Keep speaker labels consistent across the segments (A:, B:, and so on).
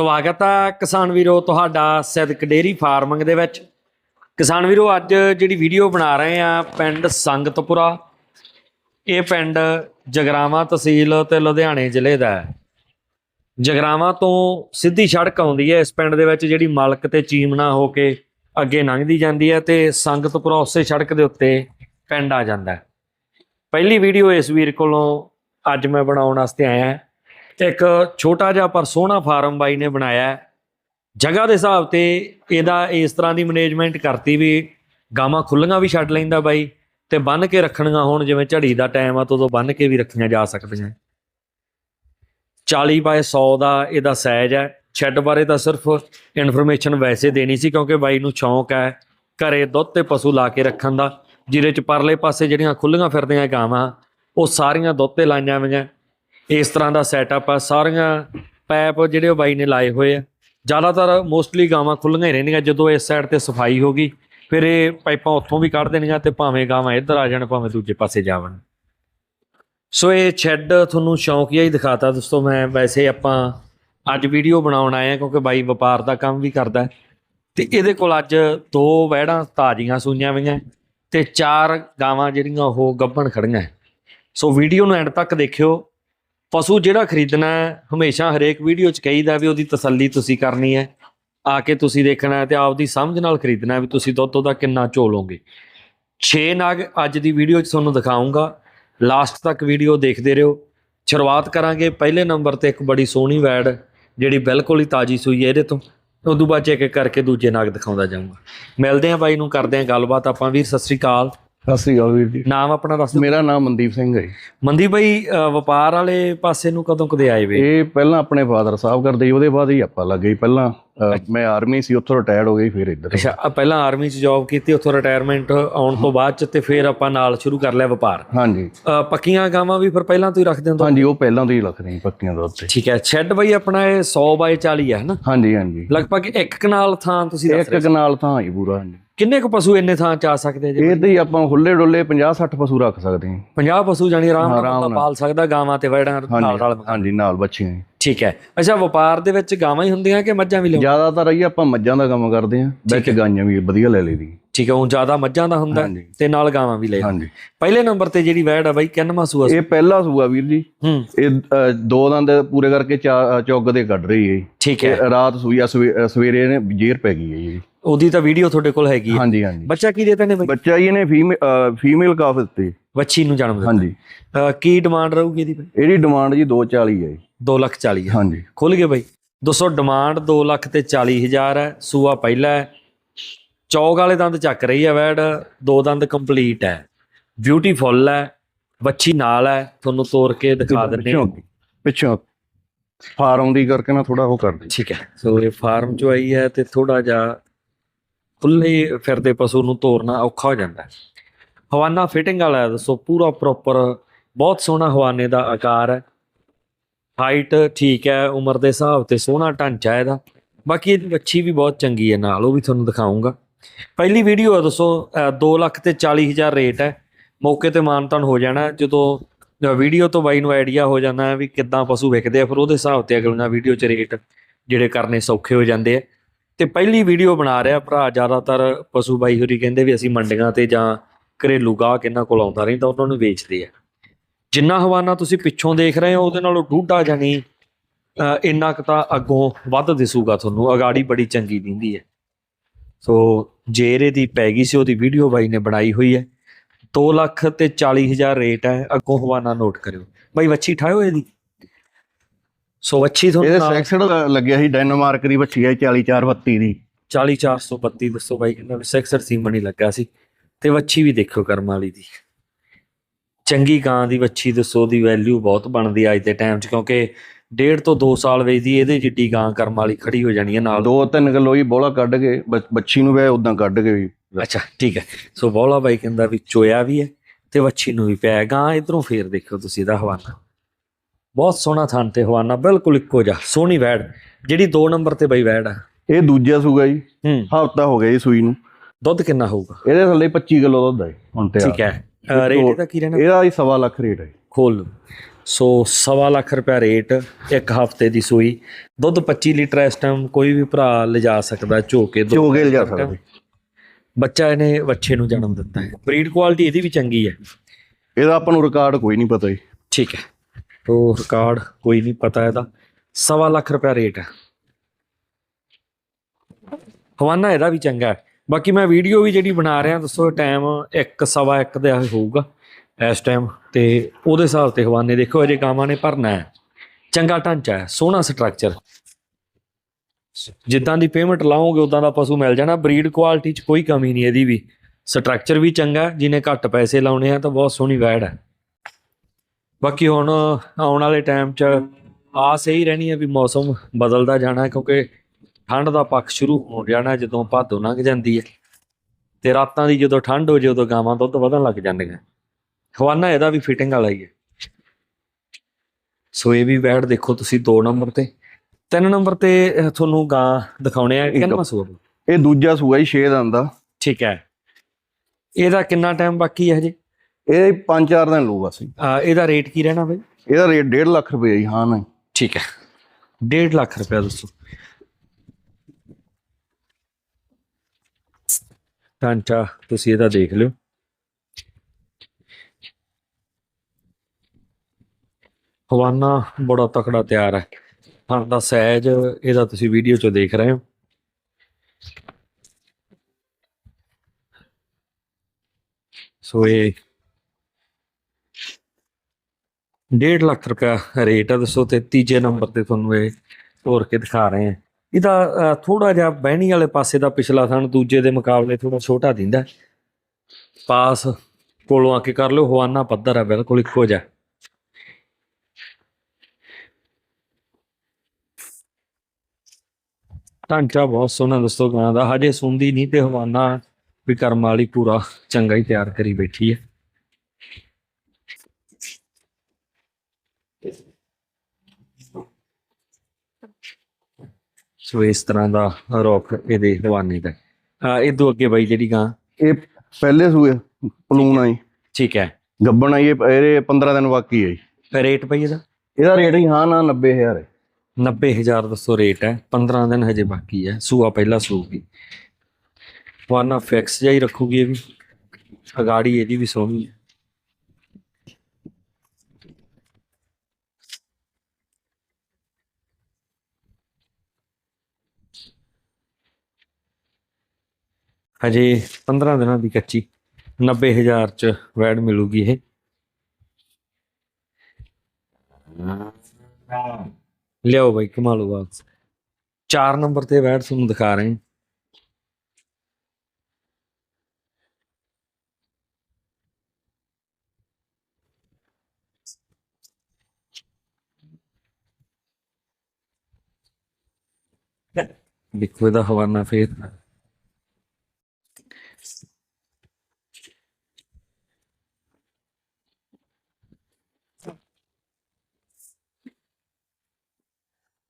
A: ਸਵਾਗਤ ਹੈ ਕਿਸਾਨ ਵੀਰੋ ਤੁਹਾਡਾ ਸਿੱਧਕ ਡੇਰੀ ਫਾਰਮਿੰਗ ਦੇ ਵਿੱਚ। ਕਿਸਾਨ ਵੀਰੋ, ਅੱਜ ਜਿਹੜੀ ਵੀਡੀਓ ਬਣਾ ਰਹੇ ਆ ਪਿੰਡ ਸੰਗਤਪੁਰਾ, ਇਹ ਪਿੰਡ ਜਗਰਾਵਾਂ ਤਹਿਸੀਲ ਤੇ ਲੁਧਿਆਣੇ ਜ਼ਿਲ੍ਹੇ ਦਾ ਹੈ। ਜਗਰਾਵਾਂ ਤੋਂ ਸਿੱਧੀ ਸੜਕ ਆਉਂਦੀ ਹੈ, ਇਸ ਪਿੰਡ ਦੇ ਵਿੱਚ ਜਿਹੜੀ ਮਲਕ ਤੇ ਚੀਮਨਾ ਹੋ ਕੇ ਅੱਗੇ ਲੰਘਦੀ ਜਾਂਦੀ ਹੈ ਤੇ ਸੰਗਤਪੁਰਾ ਉਸੇ ਸੜਕ ਦੇ ਉੱਤੇ ਪਿੰਡ ਆ ਜਾਂਦਾ ਹੈ। ਪਹਿਲੀ ਵੀਡੀਓ ਇਸ ਵੀਰ ਕੋਲੋਂ ਅੱਜ ਮੈਂ ਬਣਾਉਣ ਵਾਸਤੇ ਆਇਆ ਇੱਕ ਛੋਟਾ ਜਿਹਾ ਪਰ ਸੋਹਣਾ ਫਾਰਮ ਬਾਈ ਨੇ ਬਣਾਇਆ ਜਗ੍ਹਾ ਦੇ ਹਿਸਾਬ ਤੇ ਇਹਦਾ ਇਸ ਤਰ੍ਹਾਂ ਦੀ ਮੈਨੇਜਮੈਂਟ ਕਰਤੀ ਵੀ ਗਾਵਾਂ ਖੁੱਲੀਆਂ ਵੀ ਛੱਡ ਲੈਂਦਾ ਬਾਈ ਤੇ ਬੰਨ ਕੇ ਰੱਖਣੀਆਂ ਹੋਣ, ਜਿਵੇਂ ਝੜੀ ਦਾ ਟਾਈਮ ਆ, ਤਾਂ ਉਦੋਂ ਬੰਨ ਕੇ ਵੀ ਰੱਖੀਆਂ ਜਾ ਸਕਦੀਆਂ 40 ਬਾਏ 100 ਦਾ ਇਹਦਾ ਸਾਈਜ਼ ਹੈ। ਸ਼ੈੱਡ ਬਾਰੇ ਤਾਂ ਸਿਰਫ ਇਨਫੋਰਮੇਸ਼ਨ ਵੈਸੇ ਦੇਣੀ ਸੀ, ਕਿਉਂਕਿ ਬਾਈ ਨੂੰ ਸ਼ੌਂਕ ਹੈ ਘਰੇ ਦੁੱਧ ਤੇ ਪਸ਼ੂ ਲਾ ਕੇ ਰੱਖਣ ਦਾ, ਜਿਹਦੇ ਚ ਪਰਲੇ ਪਾਸੇ ਜਿਹੜੀਆਂ ਖੁੱਲੀਆਂ ਫਿਰਦੀਆਂ ਗਾਵਾਂ, ਉਹ ਸਾਰੀਆਂ ਦੁੱਧ ਤੇ ਲਾਈਆਂ ਹੋਈਆਂ। ਇਸ ਤਰ੍ਹਾਂ ਦਾ ਸੈਟਅਪ ਆ। ਸਾਰੀਆਂ ਪੈਪ ਜਿਹੜੇ ਉਹ ਬਾਈ ਨੇ ਲਾਏ ਹੋਏ ਆ। ਜ਼ਿਆਦਾਤਰ ਮੋਸਟਲੀ ਗਾਵਾਂ ਖੁੱਲੀਆਂ ਹੀ ਰਹਿੰਦੀਆਂ। ਜਦੋਂ ਇਸ ਸਾਈਡ ਤੇ ਸਫ਼ਾਈ ਹੋ ਗਈ, ਫਿਰ ਇਹ ਪਾਈਪਾਂ ਉੱਥੋਂ ਵੀ ਕੱਢ ਦੇਣੀਆਂ ਤੇ ਭਾਵੇਂ ਗਾਵਾਂ ਇੱਧਰ ਆ ਜਾਣ, ਭਾਵੇਂ ਦੂਜੇ ਪਾਸੇ ਜਾਵਣ। ਸੋ ਇਹ ਸ਼ੈੱਡ ਤੁਹਾਨੂੰ ਸ਼ੌਂਕੀਆ ਹੀ ਦਿਖਾਤਾ ਦੋਸਤੋ ਮੈਂ। ਵੈਸੇ ਆਪਾਂ ਅੱਜ ਵੀਡੀਓ ਬਣਾਉਣ ਆਏ ਆ ਕਿਉਂਕਿ ਬਾਈ ਵਪਾਰ ਦਾ ਕੰਮ ਵੀ ਕਰਦਾ। ਹੈ। ਤੇ ਇਹਦੇ ਕੋਲ ਅੱਜ ਦੋ ਵਹਿੜਾਂ ਤਾਜ਼ੀਆਂ ਸੂਈਆਂ ਹੋਈਆਂ ਤੇ ਚਾਰ ਗਾਵਾਂ ਜਿਹੜੀਆਂ ਉਹ ਗੱਭਣ ਖੜੀਆਂ ਸੋ ਵੀਡੀਓ ਨੂੰ ਐਂਡ ਤੱਕ ਦੇਖਿਓ। ਪਸ਼ੂ ਜਿਹੜਾ ਖਰੀਦਣਾ ਹਮੇਸ਼ਾ ਹਰੇਕ ਵੀਡੀਓ 'ਚ ਕਹੀਦਾ ਵੀ ਉਹਦੀ ਤਸੱਲੀ ਤੁਸੀਂ ਕਰਨੀ ਹੈ। ਆ ਕੇ ਤੁਸੀਂ ਦੇਖਣਾ ਹੈ ਤੇ ਆਪਦੀ ਸਮਝ ਨਾਲ ਖਰੀਦਣਾ ਵੀ ਤੁਸੀਂ ਦੁੱਧ ਉਹਦਾ ਕਿੰਨਾ ਝੋਲੋਗੇ। 6 ਨਾਗ ਅੱਜ ਦੀ ਵੀਡੀਓ 'ਚ ਤੁਹਾਨੂੰ ਦਿਖਾਉਂਗਾ ਲਾਸਟ ਤੱਕ ਵੀਡੀਓ ਦੇਖਦੇ ਰਹੋ। ਸ਼ੁਰੂਆਤ ਕਰਾਂਗੇ ਪਹਿਲੇ ਨੰਬਰ ਤੇ ਇੱਕ ਬੜੀ ਸੋਹਣੀ ਵੈੜ, ਜਿਹੜੀ ਬਿਲਕੁਲ ਹੀ ਤਾਜੀ ਸੂਈ ਹੈ ਇਹਦੇ ਤੋਂ। ਉਦੋਂ ਬਾਅਦ ਚੈੱਕ ਕਰਕੇ ਦੂਜੇ ਨਾਗ ਦਿਖਾਉਂਦਾ ਜਾਊਂਗਾ। ਮਿਲਦੇ ਆਂ ਬਾਈ ਨੂੰ, ਕਰਦੇ ਆਂ ਗੱਲਬਾਤ। ਆਪਾਂ ਵੀਰ, ਸਤਿ ਸ੍ਰੀ ਅਕਾਲ।
B: ਸਤਿ ਸ੍ਰੀ ਅਕਾਲ ਵੀਰ ਜੀ
A: ਨਾਮ ਆਪਣਾ ਦੱਸ ਦਿਓ
B: ਮੇਰਾ ਨਾਮ ਮਨਦੀਪ ਸਿੰਘ ਹੈ ਜੀ।
A: ਮੰਦੀ ਬਾਈ ਅ, ਵਪਾਰ ਵਾਲੇ ਪਾਸੇ ਨੂੰ ਕਦੋਂ ਕਦੇ ਆਏ ਵੇ
B: ਇਹ ਪਹਿਲਾਂ ਆਪਣੇ ਫਾਦਰ ਸਾਹਿਬ ਕਰਦੇ ਸੀ ਉਹਦੇ ਬਾਅਦ ਹੀ ਆਪਾਂ ਲੱਗੇ। ਪਹਿਲਾਂ ਮੈਂ ਆਰਮੀ ਸੀ ਉੱਥੋਂ ਰਿਟਾਇਰਡ ਹੋ ਗਈ ਫਿਰ ਇੱਧਰ
A: ਅੱਛਾ ਪਹਿਲਾਂ ਆਰਮੀ 'ਚ ਜੌਬ ਕੀਤੀ ਉੱਥੋਂ ਰਿਟਾਇਰਮੈਂਟ ਆਉਣ ਤੋਂ ਬਾਅਦ 'ਚ ਤੇ ਫਿਰ ਆਪਾਂ ਨਾਲ ਸ਼ੁਰੂ ਕਰ ਲਿਆ ਵਪਾਰ।
B: ਹਾਂਜੀ।
A: ਪੱਕੀਆਂ ਗਾਵਾਂ ਵੀ ਫਿਰ ਪਹਿਲਾਂ ਤੋਂ ਹੀ ਰੱਖਦੇ ਹੋ
B: ਹਾਂਜੀ ਉਹ ਪਹਿਲਾਂ ਤੋਂ ਹੀ ਰੱਖਦੇ ਸੀ ਪੱਕੀਆਂ ਦੁੱਧ ਤੇ
A: ਠੀਕ ਹੈ ਸ਼ੈੱਡ ਬਾਈ ਆਪਣਾ ਇਹ 100 ਬਾਈ 40 ਹੈ ਹਨਾ?
B: ਹਾਂਜੀ ਹਾਂਜੀ।
A: ਲਗਭਗ ਇੱਕ ਕਨਾਲ ਥਾਂ ਤੁਸੀਂ ਦੱਸ
B: ਇੱਕ ਕਨਾਲ ਥਾਂ ਹੀ ਪੂਰਾ ਹਾਂਜੀ।
A: ਕਿੰਨੇ ਕੁ ਪਸ਼ੂ ਇੰਨੇ ਥਾਂ ਚ ਆ ਸਕਦੇ ਜੀ?
B: ਇਹ ਤੇ ਹੀ ਆਪਾਂ ਹੁੱਲੇ ਡੁੱਲੇ 50 60 ਪਸ਼ੂ ਰੱਖ ਸਕਦੇ ਹਾਂ।
A: 50 ਪਸ਼ੂ ਜਾਨੀ ਆਰਾਮ ਨਾਲ ਪਾਲ ਸਕਦਾ ਗਾਵਾਂ ਤੇ ਵੜਾਂ ਨਾਲ ਨਾਲ
B: ਹਾਂਜੀ ਨਾਲ ਬੱਚੀਆਂ।
A: ਠੀਕ ਹੈ। ਅੱਛਾ ਵਪਾਰ ਦੇ ਵਿੱਚ ਗਾਵਾਂ ਹੀ ਹੁੰਦੀਆਂ ਕਿ ਮੱਝਾਂ ਵੀ ਲਿਓ
B: ਜ਼ਿਆਦਾਤਰ ਆਈ ਆਪਾਂ ਮੱਝਾਂ ਦਾ ਕੰਮ ਕਰਦੇ ਹਾਂ ਵਿੱਚ ਗਾਈਆਂ ਵੀ ਵਧੀਆ ਲੈ ਲਈਦੀ।
A: ਠੀਕ ਹੈ ਉਹ ਜ਼ਿਆਦਾ ਮੱਝਾਂ ਦਾ ਹੁੰਦਾ ਤੇ ਨਾਲ ਗਾਵਾਂ ਵੀ ਲੈ
B: ਹਾਂਜੀ।
A: ਪਹਿਲੇ ਨੰਬਰ ਤੇ ਜਿਹੜੀ ਵੈੜ ਆ ਬਾਈ ਕਿੰਨਵਾਂ ਸੂਆ
B: ਇਹ ਪਹਿਲਾ ਸੂਆ ਵੀਰ ਜੀ।
A: ਹੂੰ।
B: ਇਹ ਦੋ ਦੰਦ ਪੂਰੇ ਕਰਕੇ ਚੁੱਗ ਦੇ ਕੱਢ ਰਹੀ ਹੈ।
A: ਠੀਕ ਹੈ।
B: ਰਾਤ ਸੂਈ ਆ ਸਵੇਰੇ ਇਹਨੇ ਜੇਰ ਪੈ ਗਈ ਹੈ ਜੀ।
A: ਉਹਦੀ ਤਾਂ ਵੀਡੀਓ ਤੁਹਾਡੇ ਕੋਲ ਹੈਗੀ ਹੈ।
B: ਹਾਂਜੀ ਹਾਂਜੀ।
A: ਬੱਚਾ ਕੀ ਦੇਤਾ ਨੇ ਬਾਈ?
B: ਬੱਚਾ ਜੀ ਇਹਨੇ ਫੀਮੇਲ ਕਾਫ ਦਿੱਤੀ।
A: ਵੱਛੀ ਨੂੰ ਜਨਮ ਦਿੱਤਾ।
B: ਹਾਂਜੀ।
A: ਕੀ ਡਿਮਾਂਡ ਰਹੂਗੀ ਇਹਦੀ ਬਾਈ?
B: ਇਹਦੀ ਡਿਮਾਂਡ ਜੀ 240 ਹੈ ਜੀ।
A: 2 ਲੱਖ 40 ਹੈ
B: ਹਾਂਜੀ।
A: ਖੁੱਲ ਗਏ ਬਾਈ। 200 ਡਿਮਾਂਡ 2 ਲੱਖ ਤੇ 40 ਹਜ਼ਾਰ ਹੈ ਸੂਆ ਪਹਿਲਾ ਹੈ। ਚੌਗ ਵਾਲੇ ਦੰਦ ਚੱਕ ਰਹੀ ਹੈ ਵੈੜ ਦੋ ਦੰਦ ਕੰਪਲੀਟ ਹੈ। ਬਿਊਟੀਫੁੱਲ ਹੈ ਬੱਚੀ ਨਾਲ ਹੈ ਤੁਹਾਨੂੰ ਤੋੜ ਕੇ ਦਿਖਾ ਦਿੰਦੇ ਹਾਂ।
B: ਪਿੱਛੋਂ ਫਾਰਮ ਦੀ ਕਰਕੇ ਨਾ ਥੋੜਾ ਉਹ ਕਰਦੇ
A: ਠੀਕ ਹੈ ਸੋ ਇਹ ਫਾਰਮ ਚੋਂ ਆਈ ਹੈ ਤੇ ਥੋੜਾ ਜਿਹਾ ਖੁੱਲੇ ਫਿਰਦੇ ਪਸ਼ੂ ਨੂੰ ਤੋਰਨਾ ਔਖਾ ਹੋ ਜਾਂਦਾ ਹੈ। ਹਵਾਨਾ ਫਿਟਿੰਗ ਵਾਲਾ ਦੱਸੋ ਪੂਰਾ ਪ੍ਰੋਪਰ ਬਹੁਤ ਸੋਹਣਾ ਹਵਾਨੇ ਦਾ ਆਕਾਰ ਹੈ। ਹਾਈਟ ਠੀਕ ਹੈ, ਉਮਰ ਦੇ ਹਿਸਾਬ ਤੇ ਸੋਹਣਾ ਢਾਂਚਾ ਇਹਦਾ। ਬਾਕੀ ਇਹਦੀ ਵੱਛੀ ਵੀ ਬਹੁਤ ਚੰਗੀ ਹੈ, ਨਾਲ ਉਹ ਵੀ ਤੁਹਾਨੂੰ ਦਿਖਾਉਂਗਾ ਪਹਿਲੀ ਵੀਡੀਓ ਹੈ ਦੱਸੋ 2 ਲੱਖ ਤੇ 40 ਹਜ਼ਾਰ ਰੇਟ ਹੈ। ਮੌਕੇ ਤੇ ਮਾਨਤਾਨ ਹੋ ਜਾਣਾ, ਜਦੋਂ ਵੀਡੀਓ ਤੋਂ ਬਾਈ ਨੂੰ ਆਈਡੀਆ ਹੋ ਜਾਂਦਾ ਵੀ ਕਿੱਦਾਂ ਪਸ਼ੂ ਵਿਕਦੇ ਆ, ਫਿਰ ਉਹਦੇ ਹਿਸਾਬ ਤੇ ਅਗਲੀਆਂ ਵੀਡੀਓ 'ਚ ਰੇਟ ਜਿਹੜੇ ਕਰਨੇ ਸੌਖੇ ਹੋ ਜਾਂਦੇ ਆ। ਤੇ ਪਹਿਲੀ ਵੀਡੀਓ ਬਣਾ ਰਿਹਾ ਭਰਾ, ਜ਼ਿਆਦਾਤਰ ਪਸ਼ੂ ਬਾਈ ਹੋਰੀ ਕਹਿੰਦੇ ਵੀ ਅਸੀਂ ਮੰਡੀਆਂ ਤੇ ਜਾਂ ਘਰੇਲੂ ਗਾਹਕ ਇਹਨਾਂ ਕੋਲ ਆਉਂਦਾ ਰਹਿੰਦਾ, ਉਹਨਾਂ ਨੂੰ ਵੇਚਦੇ ਆ। ਜਿੰਨਾ ਹਵਾਨਾ ਤੁਸੀਂ ਪਿੱਛੋਂ ਦੇਖ ਰਹੇ ਹੋ ਉਹਦੇ ਨਾਲੋਂ ਡੂਢਾ ਜਾਨੀ ਇੰਨਾ ਕੁ ਤਾਂ ਅੱਗੋਂ ਵੱਧ ਦਿਸੂਗਾ ਤੁਹਾਨੂੰ। ਅਗਾੜੀ ਬੜੀ ਚੰਗੀ ਦਿੰਦੀ ਹੈ। ਸੋ ਜੇਰੇ ਦੀ ਪੈ ਗਈ ਸੀ ਉਹਦੀ ਵੀਡੀਓ ਬਾਈ ਨੇ ਬਣਾਈ ਹੋਈ ਹੈ। 2 ਲੱਖ ਤੇ 40 ਹਜ਼ਾਰ ਰੇਟ ਹੈ ਅੱਗੋਂ ਹਵਾਨਾ ਨੋਟ ਕਰਿਓ। ਬਾਈ ਵੱਛੀ ਠਾਇਓ ਇਹਦੀ? ਸੋ ਵੱਛੀ ਤੁਹਾਨੂੰ
B: ਇਹਦੇ ਸੈਕਸਡ ਲੱਗਿਆ ਸੀ ਡੈਨਮਾਰਕ ਦੀ ਬੱਚੀ ਹੈ 4432 ਦੀ।
A: 40432 ਦੱਸੋ ਬਾਈ ਸੈਕਸਰ ਸੀਮਨ ਹੀ ਲੱਗਾ ਸੀ। ਤੇ ਵੱਛੀ ਵੀ ਦੇਖੋ ਕਰਮ ਵਾਲੀ ਦੀ। ਚੰਗੀ ਗਾਂ ਦੀ ਵੱਛੀ ਦੱਸੋ ਦੀ ਵੈਲਿਊ ਬਹੁਤ ਬਣਦੀ ਅੱਜ ਦੇ ਟਾਈਮ 'ਚ ਕਿਉਂਕਿ ਡੇਢ ਤੋਂ 2 ਸਾਲ ਵੇਚਦੀ ਇਹਦੇ ਜਿੱਡੀ ਗਾਂ ਕਰਮ ਵਾਲੀ ਖੜੀ ਹੋ ਜਾਣੀ ਹੈ ਨਾਲ।
B: 2-3 ਕਿਲੋ ਹੀ ਬੋਲਾ ਕੱਢ ਕੇ ਬੱਚੀ ਨੂੰ ਵੇ ਉਦਾਂ ਕੱਢ ਕੇ ਵੀ।
A: ਅੱਛਾ ਠੀਕ ਹੈ। ਸੋ ਬੌਲਾ ਬਾਈ ਕਹਿੰਦਾ ਵੀ ਚੋਇਆ ਵੀ ਹੈ ਤੇ ਵੱਛੀ ਨੂੰ ਵੀ ਪਿਆ। ਗਾਂ ਇਧਰੋਂ ਫੇਰ ਦੇਖਿਓ ਤੁਸੀਂ ਇਹਦਾ ਹਵਾਨਾ। ਬਹੁਤ ਸੋਹਣਾ ਥਣ ਤੇ ਹਵਾਨਾ ਬਿਲਕੁਲ ਇੱਕੋ ਜਿਹਾ ਸੋਹਣੀ ਵੈੜ। ਜਿਹੜੀ 2 ਨੰਬਰ ਤੇ ਬਾਈ ਵੈੜ ਆ।
B: ਇਹ ਦੂਜਾ ਸੂਗਾ ਜੀ। ਹਫਤਾ ਹੋ ਗਿਆ ਜੀ ਸੂਈ ਨੂੰ।
A: ਦੁੱਧ ਕਿੰਨਾ ਹੋਊਗਾ?
B: ਇਹਦੇ ਥੱਲੇ 25 ਕਿਲੋ ਦੁੱਧ ਹੈ ਹੁਣ ਤੇ
A: ਠੀਕ ਹੈ। ਰੇਟ ਇਹਦਾ ਕੀ ਰਹਿਣਾ?
B: ਇਹਦਾ ਹੀ ਸਵਾ ਲੱਖ ਰੇਟ ਹੈ
A: ਖੋਲ ਲਓ। ਸੋ ਸਵਾ ਲੱਖ ਰੁਪਏ ਰੇਟ ਇੱਕ ਹਫ਼ਤੇ ਦੀ ਸੂਈ। ਦੁੱਧ 25 ਲੀਟਰ ਇਸ ਟਾਈਮ ਕੋਈ ਵੀ ਭਰਾ ਲਿਜਾ ਸਕਦਾ ਝੋਕੇ ਦੁੱਧ
B: ਚੋਗੇ ਲਿਜਾ ਸਕਦੇ।
A: ਬੱਚਾ ਇਹਨੇ ਵੱਛੇ ਨੂੰ ਜਨਮ ਦਿੱਤਾ ਹੈ। ਬਰੀਡ ਕੁਆਲਿਟੀ ਇਹਦੀ ਵੀ ਚੰਗੀ ਹੈ।
B: ਇਹਦਾ ਆਪਾਂ ਨੂੰ ਰਿਕਾਰਡ ਕੋਈ ਨਹੀਂ ਪਤਾ ਜੀ।
A: ਠੀਕ ਹੈ। ਉਹ ਰਿਕਾਰਡ ਕੋਈ ਨਹੀਂ ਪਤਾ ਇਹਦਾ। ਸਵਾ ਲੱਖ ਰੁਪਏ ਰੇਟ ਹੈ। ਹਵਾਨਾ ਇਹਦਾ ਵੀ ਚੰਗਾ ਹੈ। ਬਾਕੀ ਮੈਂ ਵੀਡੀਓ ਵੀ ਜਿਹੜੀ ਬਣਾ ਰਿਹਾ ਦੱਸੋ ਟਾਈਮ 1 ਸਵਾ 1 ਦਾ ਹੋਊਗਾ ਇਸ ਟਾਈਮ ਤੇ ਉਹਦੇ ਹਿਸਾਬ ਤੇ ਹਵਾਨੇ ਦੇਖੋ ਅਜੇ ਗਾਵਾਂ ਨੇ ਭਰਨਾ ਹੈ। ਚੰਗਾ ਢਾਂਚਾ ਹੈ ਸੋਹਣਾ ਸਟਰਕਚਰ ਜਿੱਦਾਂ ਦੀ ਪੇਮੈਂਟ ਲਾਓਗੇ ਉਦਾਂ ਦਾ ਪਸ਼ੂ ਮਿਲ ਜਾਣਾ। ਬਰੀਡ ਕੁਆਲਿਟੀ 'ਚ ਕੋਈ ਕਮੀ ਨਹੀਂ ਇਹਦੀ ਵੀ। ਸਟਰਕਚਰ ਵੀ ਚੰਗਾ ਹੈ, ਜਿਹਨੇ ਘੱਟ ਪੈਸੇ ਲਾਉਣੇ ਆ ਤਾਂ ਬਹੁਤ ਸੋਹਣੀ ਵੈੜ ਹੈ। ਬਾਕੀ ਹੁਣ ਆਉਣ ਵਾਲੇ ਟਾਈਮ 'ਚ ਆਸ ਇਹੀ ਰਹਿਣੀ ਹੈ ਵੀ ਮੌਸਮ ਬਦਲਦਾ ਜਾਣਾ ਕਿਉਂਕਿ ਠੰਡ ਦਾ ਪੱਖ ਸ਼ੁਰੂ ਹੋ ਜਾਣਾ ਹੈ ਜਦੋਂ ਭਾਦੋ ਲੰਘ ਜਾਂਦੀ ਹੈ ਤੇ ਰਾਤਾਂ ਦੀ ਜਦੋਂ ਠੰਡ ਹੋ ਜੇ ਉਦੋਂ ਗਾਵਾਂ ਦੁੱਧ ਵਧਣ ਲੱਗ ਜਾਂਦੀਆਂ। ਹਵਾਨਾ ਇਹਦਾ ਵੀ ਫਿਟਿੰਗ ਵਾਲਾ ਹੀ ਹੈ ਸੋ ਇਹ ਵੀ ਵੈੜ ਦੇਖੋ ਤੁਸੀਂ 2 ਨੰਬਰ ਤੇ। 3 ਨੰਬਰ ਤੇ ਤੁਹਾਨੂੰ ਗਾਂ ਦਿਖਾਉਣੇ ਆ ਕਿੰਨਾ ਸੂਆ
B: ਇਹ ਦੂਜਾ ਸੂਆ ਹੀ 6 ਦਾ ਆਂਦਾ
A: ਠੀਕ ਹੈ। ਇਹਦਾ ਕਿੰਨਾ ਟਾਈਮ ਬਾਕੀ ਹੈ ਹਜੇ?
B: ਇਹ 5-4 ਦਿਨ ਲਊਗਾ ਸੀ
A: ਇਹਦਾ ਰੇਟ ਕੀ ਰਹਿਣਾ ਬਈ?
B: ਇਹਦਾ ਰੇਟ 1.5 ਲੱਖ ਰੁਪਏ ਜੀ ਹਾਂ ਨਹੀਂ।
A: ਠੀਕ ਹੈ। 1.5 ਲੱਖ ਰੁਪਏ ਦੱਸੋ ਢਾਂਚਾ ਤੁਸੀਂ ਇਹਦਾ ਦੇਖ ਲਿਓ। ਹਵਾਨਾ ਬੜਾ ਤਕੜਾ ਤਿਆਰ ਹੈ। ਹਾਂ ਦਾ ਸਾਈਜ਼ ਇਹਦਾ ਤੁਸੀਂ ਵੀਡੀਓ 'ਚ ਦੇਖ ਰਹੇ ਹੋ। ਸੋ ਇਹ 1.5 ਲੱਖ ਰੁਪਇਆ ਰੇਟ ਹੈ। ਦੱਸੋ ਤੇ ਤੀਜੇ ਨੰਬਰ ਤੇ ਤੁਹਾਨੂੰ ਇਹ ਤੋਰ ਕੇ ਦਿਖਾ ਰਹੇ ਆ ਇਹਦਾ ਥੋੜਾ ਜਿਹਾ ਬਹਿਣੀ ਵਾਲੇ ਪਾਸੇ ਦਾ ਪਿਛਲਾ ਥਣ ਦੂਜੇ ਦੇ ਮੁਕਾਬਲੇ ਥੋੜਾ ਛੋਟਾ ਦਿੰਦਾ ਪਾਸ ਕੋਲੋਂ ਆ ਕੇ ਕਰ ਲਿਓ, ਹਵਾਨਾ ਪੱਧਰ ਆ ਬਿਲਕੁਲ ਇੱਕੋ ਜਿਹਾ। ਢਾਂਚਾ ਬਹੁਤ ਸੋਹਣਾ ਦੋਸਤੋ ਗਾਂ ਦਾ ਹਜੇ ਸੁਣਦੀ ਨਹੀਂ ਤੇ ਹਵਾਨਾ ਵੀ ਕਰਮ ਵਾਲੀ ਪੂਰਾ ਚੰਗਾ ਹੀ ਤਿਆਰ ਕਰੀ ਬੈਠੀ ਹੈ। ਸੋ ਇਸ ਤਰ੍ਹਾਂ ਦਾ ਰੋਕ ਇਹਦੇ ਹਵਾਨੇ ਦਾ ਆ ਇਦੋਂ ਅੱਗੇ ਬਾਈ ਜਿਹੜੀ ਗਾਂ।
B: ਇਹ ਪਹਿਲੇ ਸੂਏ ਪਲੂਨ ਆਈ।
A: ਠੀਕ ਹੈ।
B: ਗੱਬਣ ਆਈ ਇਹ- ਇਹਦੇ 15 ਦਿਨ ਬਾਕੀ ਹੈ ਜੀ
A: ਰੇਟ ਬਈ ਇਹਦਾ?
B: ਇਹਦਾ ਰੇਟ ਹੀ ਹਾਂ ਨਾ 90000 ਹੈ।
A: 90000 ਦੱਸੋ ਰੇਟ ਹੈ। 15 ਦਿਨ ਹਜੇ ਬਾਕੀ ਹੈ। ਸੂਆ ਪਹਿਲਾ ਸੂਗੀ। ਵਾਨਾ ਫਿਕਸ ਜਾਈ ਰੱਖੂਗੀ ਇਹ ਵੀ। ਅਗਾੜੀ ਇਹਦੀ ਵੀ ਸੋਹਣੀ ਹੈ। ਹਜੇ 15 ਦਿਨਾਂ ਦੀ ਕੱਚੀ 90000 ਚ ਵੈਡ ਮਿਲੂਗੀ ਇਹ। ਲਿਆਓ ਬਾਈ, ਕਮਾਲੋ ਬਾਕਸ 4 ਨੰਬਰ ਤੇ ਵੈਡ ਤੁਹਾਨੂੰ ਦਿਖਾ ਰਹੇ ਹਾਂ। ਦੇਖੋ ਇਹਦਾ ਹਵਾਨਾ ਫੇਰ।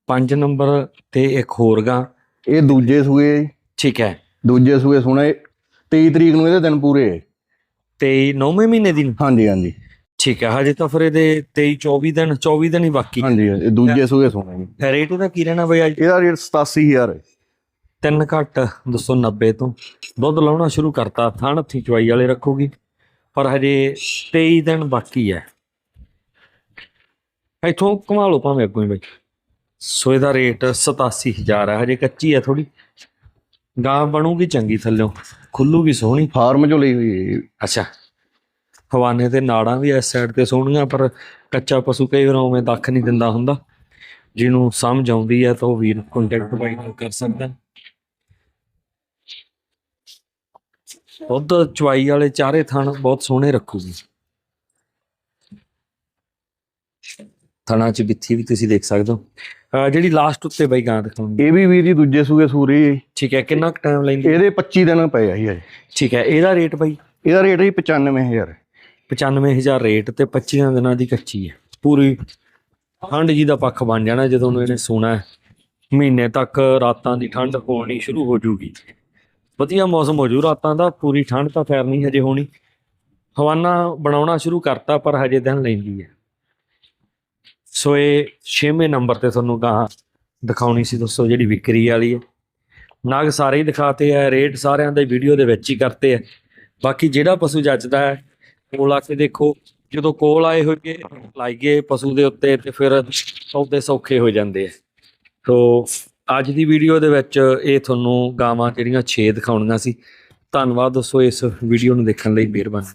A: ਪੰਜ ਨੰਬਰ ਤੇ ਇੱਕ ਹੋਰ ਗਾ।
B: ਇਹ ਦੂਜੇ ਸੂਏ ਜੀ।
A: ਠੀਕ ਹੈ।
B: ਦੂਜੇ ਸੂਏ ਸੁਣੇ। 23 ਤਰੀਕ ਨੂੰ ਇਹਦੇ ਦਿਨ ਪੂਰੇ ਹੈ।
A: ਤੇ 9ਵੇਂ ਮਹੀਨੇ ਦੀ ਨੂੰ?
B: ਹਾਂਜੀ ਹਾਂਜੀ।
A: ਠੀਕ ਹੈ ਹਜੇ ਤਾਂ ਫਿਰ ਇਹਦੇ 23 24 ਦਿਨ 24 ਦਿਨ ਹੀ ਬਾਕੀ।
B: ਹਾਂਜੀ ਇਹ ਦੂਜੇ ਸੂਏ ਸੁਣੇ ਜੀ।
A: ਰੇਟ ਇਹਦਾ ਕੀ ਰਹਿਣਾ ਬਈ ਅੱਜ?
B: ਇਹਦਾ ਰੇਟ 87000 ਹੈ।
A: ਤਿੰਨ ਘੱਟ 290 ਤੋਂ। ਦੁੱਧ ਲਾਉਣਾ ਸ਼ੁਰੂ ਕਰਤਾ ਥਣ ਹੱਥੀ ਚਵਾਈ ਵਾਲੇ ਰੱਖੂਗੀ। ਪਰ ਹਜੇ 23 ਦਿਨ ਬਾਕੀ ਹੈ ਇਥੋਂ ਕਮਾ ਲਓ ਭਾਵੇਂ ਅੱਗੋਂ ਹੀ ਬਈ। ਸੋ ਇਹਦਾ ਰੇਟ 87000 ਹੈ ਹਜੇ ਕੱਚੀ ਹੈ ਥੋੜੀ ਗਾਂ ਬਣੂਗੀ ਚੰਗੀ ਥੱਲਿਓਂ ਖੁੱਲੂਗੀ ਸੋਹਣੀ।
B: ਫਾਰਮ ਚੋਂ ਲਈ ਹੋਈ ਹੈ ਜੀ।
A: ਅੱਛਾ। ਹਵਾਨੇ ਤੇ ਨਾੜਾਂ ਵੀ ਇਸ ਸਾਈਡ ਤੇ ਸੋਹਣੀਆਂ ਪਰ ਕੱਚਾ ਪਸ਼ੂ ਕਈ ਵਾਰ ਉਵੇਂ ਦੱਖ ਨਹੀਂ ਦਿੰਦਾ ਹੁੰਦਾ। ਜਿਹਨੂੰ ਸਮਝ ਆਉਂਦੀ ਹੈ ਤਾਂ ਉਹ ਵੀਰ ਕੰਟੈਕਟ ਬਾਈ ਨਾਲ ਕਰ ਸਕਦਾ। ਦੁੱਧ ਚਵਾਈ ਵਾਲੇ ਚਾਰੇ ਥਣ ਬਹੁਤ ਸੋਹਣੇ ਰੱਖੂਗੀ ਥਣਾ ਚ ਬਿੱਥੀ ਵੀ ਤੁਸੀਂ ਦੇਖ ਸਕਦੇ ਹੋ। ਜਿਹੜੀ ਲਾਸਟ ਉੱਤੇ ਬਾਈ ਗਾਂ ਦਿਖਾਉਂਗੀ।
B: ਇਹ ਵੀ ਵੀਰ ਜੀ ਦੂਜੇ ਸੂਏ ਸੂਰੀ ਜੀ।
A: ਠੀਕ ਹੈ ਕਿੰਨਾ ਟਾਈਮ ਲੈਂਦੀ?
B: ਇਹਦੇ 25 ਦਿਨ ਪਏ ਆ ਜੀ ਹਜੇ।
A: ਠੀਕ ਹੈ ਇਹਦਾ ਰੇਟ ਬਾਈ?
B: ਇਹਦਾ ਰੇਟ ਹੀ 95000 ਹੈ
A: 95000 ਰੇਟ ਤੇ 25 ਦਿਨਾਂ ਦੀ ਕੱਚੀ ਹੈ। ਪੂਰੀ ਠੰਡ ਜੀ ਦਾ ਪੱਖ ਬਣ ਜਾਣਾ ਜਦੋਂ ਇਹਨੇ ਸੋਣਾ। ਮਹੀਨੇ ਤੱਕ ਰਾਤਾਂ ਦੀ ਠੰਡ ਹੋਣੀ ਸ਼ੁਰੂ ਹੋ ਜੂਗੀ ਵਧੀਆ ਮੌਸਮ ਹੋ ਜੂ, ਰਾਤਾਂ ਦਾ, ਪੂਰੀ ਠੰਡ ਤਾਂ ਫੈਰ ਨਹੀਂ ਹਜੇ ਹੋਣੀ। ਹਵਾਨਾ ਬਣਾਉਣਾ ਸ਼ੁਰੂ ਕਰਤਾ, ਪਰ ਹਜੇ ਦਿਨ ਲੈਂਦੀ ਹੈ। ਸੋ ਇਹ 6ਵੇਂ ਨੰਬਰ ਤੇ ਤੁਹਾਨੂੰ ਗਾਂ ਦਿਖਾਉਣੀ ਸੀ ਦੋਸਤੋ, ਜਿਹੜੀ ਵਿਕਰੀ ਵਾਲੀ ਹੈ। ਨਾਗ ਸਾਰੇ ਹੀ ਦਿਖਾਤੇ ਆ, ਰੇਟ ਸਾਰਿਆਂ ਦੇ ਵੀਡੀਓ ਦੇ ਵਿੱਚ ਹੀ ਕਰਤੇ ਆ। ਬਾਕੀ ਜਿਹੜਾ ਪਸ਼ੂ ਜੱਜਦਾ ਹੈ, ਕੋਲ ਆ ਕੇ ਦੇਖੋ, ਜਦੋਂ ਕੋਲ ਆਏ ਹੋਏ ਲਾਈਏ ਪਸ਼ੂ ਦੇ ਉੱਤੇ ਤੇ ਫਿਰ ਸੌਦੇ ਸੌਖੇ ਹੋ ਜਾਂਦੇ ਆ। ਸੋ ਅੱਜ ਦੀ ਵੀਡੀਓ ਦੇ ਵਿੱਚ ਇਹ ਤੁਹਾਨੂੰ ਗਾਵਾਂ ਜਿਹੜੀਆਂ 6 ਦਿਖਾਉਣੀਆਂ ਸੀ। ਧੰਨਵਾਦ ਦੋਸਤੋ ਇਸ ਵੀਡੀਓ ਨੂੰ ਦੇਖਣ ਲਈ ਮਿਹਰਬਾਨੀ।